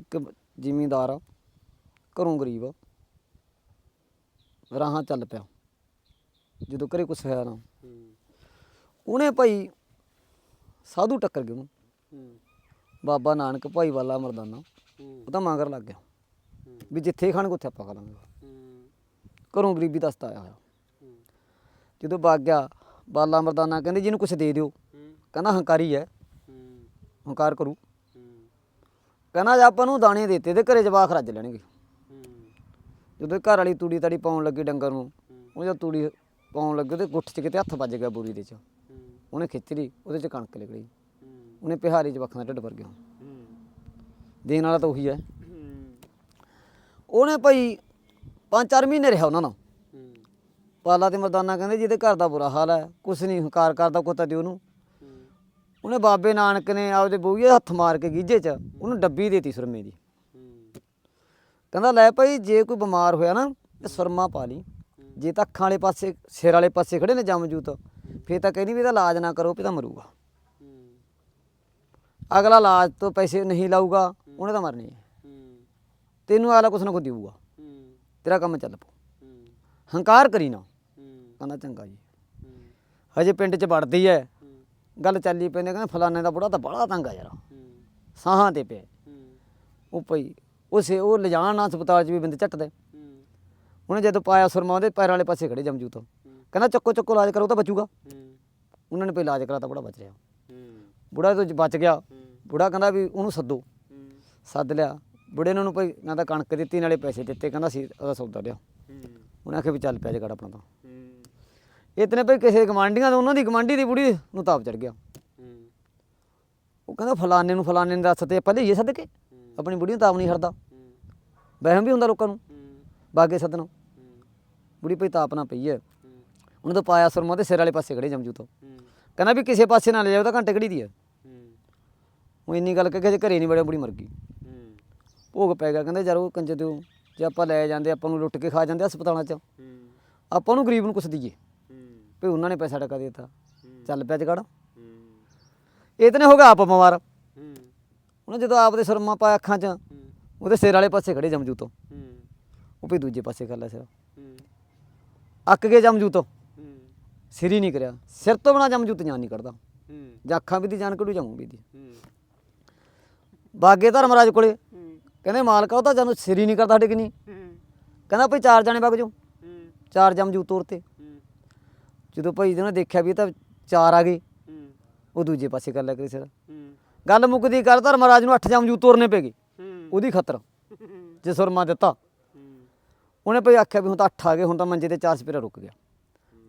ਇੱਕ ਜ਼ਿਮੀਂਦਾਰ ਆ, ਘਰੋਂ ਗਰੀਬ ਆ। ਰਾਹਾਂ ਚੱਲ ਪਿਆ। ਜਦੋਂ ਘਰੇ ਕੁਛ ਹੋਇਆ ਨਾ, ਉਹਨੇ ਭਾਈ ਸਾਧੂ ਟੱਕਰ ਗਿਆ ਉਹਨੂੰ। ਬਾਬਾ ਨਾਨਕ ਭਾਈ ਵਾਲਾ ਮਰਦਾਨਾ, ਉਹ ਤਾਂ ਮੰਗਰ ਲੱਗ ਗਿਆ। ਵੀ ਜਿੱਥੇ ਖਾਣਗੇ ਉੱਥੇ ਆਪਾਂ ਖਾ ਲਾਂਗੇ। ਘਰੋਂ ਗਰੀਬੀ ਦਸਤਾ ਆਇਆ। ਹੋਇਆ ਜਦੋਂ ਵਗ ਗਿਆ, ਬਾਲਾ ਮਰਦਾਨਾ ਕਹਿੰਦੇ ਜਿਹਨੂੰ ਕੁਛ ਦੇ ਦਿਓ। ਕਹਿੰਦਾ ਹੰਕਾਰੀ ਹੈ। ਹੰਕਾਰ ਕਰੂ। ਕਹਿੰਦਾ ਜੇ ਆਪਾਂ ਨੂੰ ਦਾਣੇ ਦਿੱਤੇ ਤੇ ਘਰੇ ਜਵਾਖ ਰੱਜ ਲੈਣਗੇ। ਜਦੋਂ ਘਰ ਵਾਲੀ ਤੂੜੀ ਤੜੀ ਪਾਉਣ ਲੱਗੀ ਡੰਗਰ ਨੂੰ। ਉਹ ਜਦ ਤੂੜੀ ਪਾਉਣ ਲੱਗੇ ਤੇ ਗੁੱਠ 'ਚ ਕਿਤੇ ਹੱਥ ਵੱਜ ਗਿਆ ਬੂਰੀ ਦੇ 'ਚ। ਉਹਨੇ ਖਿੱਚ ਲਈ ਉਹਦੇ 'ਚ ਕਣਕ ਨਿਕਲੀ ਉਹਨੇ ਪਿਹਾਰੀ 'ਚ ਵੱਖਾਂ ਢਿੱਡ ਭਰ ਗਿਆ। ਦੇਣ ਵਾਲਾ ਤਾਂ ਉਹੀ ਹੈ। ਉਹਨੇ ਭਾਈ ਪੰਜ ਚਾਰ ਮਹੀਨੇ ਰਿਹਾ ਉਹਨਾਂ ਨਾਲ। ਪਾਲਾ ਤੇ ਮਰਦਾਨਾ ਕਹਿੰਦੇ ਜਿਹਦੇ ਘਰ ਦਾ ਬੁਰਾ ਹਾਲ ਹੈ ਕੁਛ ਨਹੀਂ ਹੰਕਾਰ ਕਰਦਾ ਕੋਤਾ ਦਿਓ ਉਹਨੂੰ। ਉਹਨੇ ਬਾਬੇ ਨਾਨਕ ਨੇ ਆਪਦੇ ਬੂਹੇ ਹੱਥ ਮਾਰ ਕੇ ਗੀਜੇ 'ਚ ਉਹਨੂੰ ਡੱਬੀ ਦੇਤੀ ਸੁਰਮੇ ਦੀ। ਕਹਿੰਦਾ, ਲੈ ਭਾਈ, ਜੇ ਕੋਈ ਬਿਮਾਰ ਹੋਇਆ ਨਾ ਤੇ ਸੁਰਮਾ ਪਾ ਲਈ। ਜੇ ਤਾਂ ਅੱਖਾਂ ਵਾਲੇ ਪਾਸੇ, ਸਿਰ ਵਾਲੇ ਪਾਸੇ ਖੜੇ ਨੇ ਜਮਜੂਤ, ਫੇਰ ਤਾਂ ਕਹਿੰਦੀ ਵੀ ਇਹਦਾ ਇਲਾਜ ਨਾ ਕਰੋ, ਵੀ ਤਾਂ ਮਰੂਗਾ। ਅਗਲਾ ਇਲਾਜ ਤੋਂ ਪੈਸੇ ਨਹੀਂ ਲਾਊਗਾ, ਉਹਨੇ ਤਾਂ ਮਰਨੀ ਹੈ ਤੈਨੂੰ ਅਗਲਾ ਕੁਛ ਨਾ ਕੁਛ ਦੇਊਗਾ। ਤੇਰਾ ਕੰਮ ਚੱਲ ਪਊ। ਹੰਕਾਰ ਕਰੀ ਨਾ। ਕਹਿੰਦਾ, ਚੰਗਾ ਜੀ। ਹਜੇ ਪਿੰਡ 'ਚ ਵੜਦੀ ਐ। ਗੱਲ ਚੱਲੀ ਪੈਂਦੇ ਕਹਿੰਦੇ ਫਲਾਣੇ ਦਾ ਬੁੜਾ ਤਾਂ ਬੜਾ ਤੰਗ ਆ ਯਾਰ। ਸਾਹਾਂ ਤੇ ਪਿਆ। ਉਹ ਪਈ ਉਸੇ ਉਹ ਲਿਜਾਣ ਹਸਪਤਾਲ 'ਚ ਵੀ ਬਿੰਦ ਝੱਟਦੇ। ਹੂੰ। ਉਹਨੇ ਜਦੋਂ ਪਾਇਆ ਸੁਰਮਾ ਉਹਦੇ ਪੈਰਾਂ ਵਾਲੇ ਪਾਸੇ ਖੜੇ ਜਮਜੂਤ ਕਹਿੰਦਾ ਚੱਕੋ ਚੱਕੋ ਇਲਾਜ ਕਰੋ ਤਾਂ ਬਚੂਗਾ। ਉਹਨਾਂ ਨੇ ਪਹਿਲਾਂ ਇਲਾਜ ਕਰਾਤਾ ਬੁੜਾ ਬਚ ਰਿਹਾ। ਬੁੜਾ ਤੋਂ ਬਚ ਗਿਆ। ਬੁੜਾ ਕਹਿੰਦਾ ਵੀ ਉਹਨੂੰ ਸੱਦੋ। ਸੱਦ ਲਿਆ। ਬੁੜੇ ਨੇ ਉਹਨੂੰ ਭਾਈ ਨਾ ਤਾਂ ਕਣਕ ਦਿੱਤੀ ਨਾਲੇ ਪੈਸੇ ਦਿੱਤੇ। ਕਹਿੰਦਾ ਸੀ ਉਹਦਾ ਸੌਦਾ ਲਿਆ। ਉਹਨੇ ਆਖਿਆ ਵੀ ਚੱਲ ਪਿਆ ਜਗੜ ਆਪਣਾ ਤਾਂ। ਇਤਨੇ ਭਾਈ ਕਿਸੇ ਗਵਾਂਢੀਆਂ ਦਾ ਉਹਨਾਂ ਦੀ ਗਵਾਂਢੀ ਦੀ ਬੁੜੀ ਨੂੰ ਤਾਪ ਚੜ ਗਿਆ। ਉਹ ਕਹਿੰਦਾ ਫਲਾਣੇ ਨੂੰ ਫਲਾਣੇ ਨੂੰ ਦੱਸ ਤੇ ਆਪਾਂ ਲਈਏ ਸੱਦ ਕੇ ਆਪਣੀ ਬੁੜੀ ਨੂੰ ਤਾਪ ਨਹੀਂ ਹਰਦਾ ਵਹਿਮ ਵੀ ਹੁੰਦਾ ਲੋਕਾਂ ਨੂੰ। ਹੂੰ ਬਾਗੇ ਸੱਦਣੋਂ ਬੁੜੀ ਭਈ ਤਾਪ ਨਾ ਪਈ ਹੈ ਉਹਨੇ ਤਾਂ ਪਾਇਆ ਸੁਰਮਾ ਤੇ ਸਿਰ ਵਾਲੇ ਪਾਸੇ ਖੜੇ ਜਮਜੂ ਤੋਂ। ਕਹਿੰਦਾ ਵੀ ਕਿਸੇ ਪਾਸੇ ਨਾ ਲੈ ਜਾਓ ਤਾਂ ਘੰਟੇ ਘੜੀ ਦੀ ਹੈ। ਹੂੰ ਉਹ ਇੰਨੀ ਗੱਲ ਕਹਿ ਕੇ ਜੇ ਘਰੇ ਨਹੀਂ ਵੜਿਆ, ਬੁੜੀ ਮਰ ਗਈ। ਭੋਗ ਪੈ ਗਿਆ, ਕਹਿੰਦੇ ਯਾਰ ਉਹ ਕੰਜੇ ਦਿਓ। ਜੇ ਆਪਾਂ ਲੈ ਜਾਂਦੇ, ਆਪਾਂ ਨੂੰ ਲੁੱਟ ਕੇ ਖਾ ਜਾਂਦੇ ਹਸਪਤਾਲਾਂ 'ਚ। ਆਪਾਂ ਨੂੰ ਗਰੀਬ ਨੂੰ ਕੁਛ ਦਈਏ। ਵੀ ਉਹਨਾਂ ਨੇ ਪੈਸਾ ਟਕਾ ਦਿੱਤਾ। ਚੱਲ ਪਿਆ ਜਗੜ। ਹੂੰ। ਇਤਨੇ ਹੋ ਗਿਆ ਆਪ ਬਿਮਾਰ। ਉਹਨੇ ਜਦੋਂ ਆਪ ਦੇ ਸੁਰਮਾ ਪਾਇਆ ਅੱਖਾਂ 'ਚ ਉਹਦੇ ਸਿਰ ਵਾਲੇ ਪਾਸੇ ਖੜੇ ਜਮਜੂ ਤੋਂ। ਉਹ ਵੀ ਦੂਜੇ ਪਾਸੇ ਕਰ ਲਿਆ ਸਿਰ। ਅੱਕ ਗਏ ਜਮਜੂ ਤੋਂ। ਸਿਰ ਹੀ ਨਹੀਂ ਕਰਿਆ। ਸਿਰ ਤੋਂ ਬਣਾ ਜਮਜੂ ਤੇ ਜਾਨ ਨਹੀਂ ਕੱਢਦਾ। ਜਾਂ ਅੱਖਾਂ ਵੀ ਦੀ ਜਾਨ ਕੱਢੂ ਜਾਊਂ ਵੀ ਦੀ। ਬਾਗੇ ਧਰਮਰਾਜ ਕੋਲੇ ਕਹਿੰਦੇ ਮਾਲਕਾ ਉਹ ਤਾਂ ਜਾਨੂੰ ਸਿਰ ਹੀ ਨਹੀਂ ਕਰਦਾ ਸਾਡੇ ਕਿ ਨਹੀਂ ਕਹਿੰਦਾ ਭਾਈ ਚਾਰ ਜਾਣੇ ਵਗ ਜਾਓ। ਚਾਰ ਜਮਜੂ ਤੋਰ ਤੇ ਹੂੰ ਜਦੋਂ ਭਾਈ ਜੀ ਨੇ ਦੇਖਿਆ ਵੀ ਇਹ ਤਾਂ ਚਾਰ ਆ ਗਏ ਹੂੰ। ਉਹ ਦੂਜੇ ਪਾਸੇ ਕਰ ਲਿਆ ਕਰੀ ਸਿਰ। ਹੂੰ। ਗੱਲ ਮੁੱਕਦੀ ਕਰ ਧਰਮਰਾਜ ਨੂੰ ਅੱਠ ਜਮਜੂ ਤੋਰਨੇ ਪੈ ਗਏ ਹੂੰ। ਉਹਦੀ ਖਤਰ। ਜੇ ਸੁਰਮਾ ਦਿੱਤਾ ਹੂੰ। ਉਹਨੇ ਭਾਈ ਆਖਿਆ ਵੀ ਹੁਣ ਤਾਂ ਅੱਠ ਆ ਗਏ ਹੁਣ ਤਾਂ ਮੰਜੇ ਤੇ ਚਾਰ ਸਪੇਰਾ ਰੁਕ ਗਿਆ।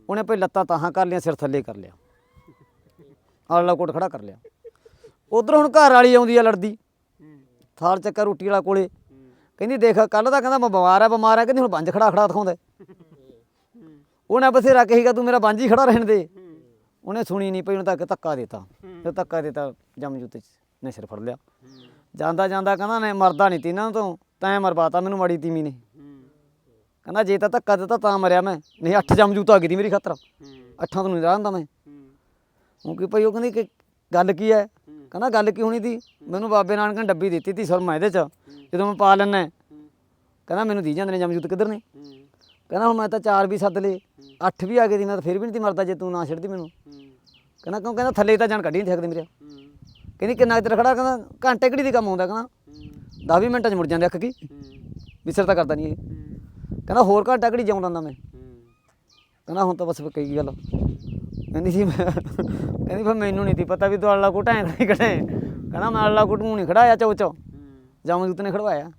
ਉਹਨੇ ਭਾਈ ਲੱਤਾਂ ਤਾਹਾਂ ਕਰ ਲਿਆ ਸਿਰ ਥੱਲੇ ਕਰ ਲਿਆ। ਆਲਾ ਕੋਟ ਖੜਾ ਕਰ ਲਿਆ। ਉਧਰ ਹੁਣ ਘਰ ਵਾਲੀ ਆਉਂਦੀ ਆ ਲੜਦੀ। ਥਾਲ ਚੱਕਾ ਰੋਟੀ ਵਾਲਾ ਕੋਲੇ। ਕਹਿੰਦੀ ਦੇਖ ਕੱਲ ਦਾ ਕਹਿੰਦਾ ਮੈਂ ਬਿਮਾਰ ਆ ਬਿਮਾਰ ਆ। ਕਹਿੰਦੀ ਹੁਣ ਬੰਜ ਖੜਾ ਖੜਾ ਦਿਖਾਉਂਦਾ। ਉਹਨੇ ਬਥੇਰਾ ਕਹੀਗਾ ਤੂੰ ਮੇਰਾ ਬੰਜ ਹੀ ਖੜਾ ਰਹਿਣ ਦੇ। ਉਹਨੇ ਸੁਣੀ ਨਹੀਂ ਪਈ ਉਹਨੇ ਤਾਂ ਧੱਕਾ ਦਿੱਤਾ। ਤੇ ਧੱਕਾ ਦਿੱਤਾ ਜਮ ਜੂਤੇ ਚ ਨੇ ਸਿਰ ਫੜ ਲਿਆ। ਜਾਂਦਾ ਜਾਂਦਾ ਕਹਿੰਦਾ ਨੇ ਮਰਦਾ ਨਹੀਂ ਤੀ ਇਹਨਾਂ ਤੋਂ ਤੈਂ ਮਰਵਾਤਾ ਮੈਨੂੰ ਮਾੜੀ ਤੀਮੀ ਨੇ। ਕਹਿੰਦਾ ਜੇ ਤਾਂ ਧੱਕਾ ਦਿੱਤਾ ਤਾਂ ਮਰਿਆ ਮੈਂ। ਨਹੀਂ ਅੱਠ ਜਮ ਜੂਤਾ ਗਈ ਦੀ ਮੇਰੀ ਖਾਤਰ। ਅੱਠਾਂ ਤੋਂ ਨਹੀਂ ਰਹਿੰਦਾ ਮੈਂ। ਉਹ ਕਿ ਭਾਈ ਉਹ ਕਹਿੰਦੀ ਕਿ ਗੱਲ ਕੀ ਹੈ। ਕਹਿੰਦਾ ਗੱਲ ਕੀ ਹੋਣੀ ਤੀ ਮੈਨੂੰ ਬਾਬੇ ਨਾਨਕ ਨੇ ਡੱਬੀ ਦਿੱਤੀ ਤੀ ਸੁਰਮਾ ਇਹਦੇ ਚ। ਜਦੋਂ ਮੈਂ ਪਾ ਲੈਣਾ ਕਹਿੰਦਾ ਮੈਨੂੰ ਦੀ ਜਾਂਦੇ ਨੇ ਜਮਜੂਤ ਕਿੱਧਰ ਨੇ? ਕਹਿੰਦਾ ਹੁਣ ਮੈਂ ਤਾਂ ਚਾਰ ਵੀ ਸੱਦ ਲਏ, ਅੱਠ ਵੀ ਆ ਗਏ ਦੀ, ਮੈਂ ਤਾਂ ਫਿਰ ਵੀ ਨਹੀਂ ਤੀ ਮਰਦਾ ਜੇ ਤੂੰ ਨਾ ਛੱਡਦੀ ਮੈਨੂੰ। ਕਹਿੰਦਾ ਕਿਉਂ? ਕਹਿੰਦਾ ਥੱਲੇ ਤਾਂ ਜਾਣ ਕੱਢੀ ਨਹੀਂ ਸਕਦੇ ਮੇਰੇ ਕਹਿੰਦੀ ਕਿੰਨਾ ਕੁ ਚਿਰ ਖੜਾ? ਕਹਿੰਦਾ ਘੰਟੇ ਘੜੀ ਦੀ ਕੰਮ ਆਉਂਦਾ ਕਹਿੰਦਾ। ਹੂੰ 10 ਮਿੰਟਾਂ 'ਚ ਮੁੜ ਜਾਂਦੇ ਅੱਖ ਕੀ। ਵਿਸਰ ਤਾਂ ਕਰਦਾ ਨਹੀਂ ਇਹ। ਕਹਿੰਦਾ ਹੋਰ ਘੰਟਾ ਘੜੀ ਜਾਉਂ ਲੈਂਦਾ ਮੈਂ। ਕਹਿੰਦਾ ਹੁਣ ਤਾਂ ਬਸ ਫਿਰ ਕਈ ਗੱਲ। ਕਹਿੰਦੀ ਸੀ ਮੈਂ ਕਹਿੰਦੀ ਫਿਰ ਮੈਨੂੰ ਨਹੀਂ ਤੀ ਪਤਾ ਵੀ ਤੂੰ ਅੱਲਾ ਕੋਟ ਐਂ ਖੜੀ ਖੜੇ ਕਹਿੰਦਾ ਮੈਂ ਅੱਲਾ ਕੋਟ ਨਹੀਂ ਖੜਾਇਆ ਚੌ ਚੌ ਹੂੰ ਨੇ ਖੜਵਾਇਆ।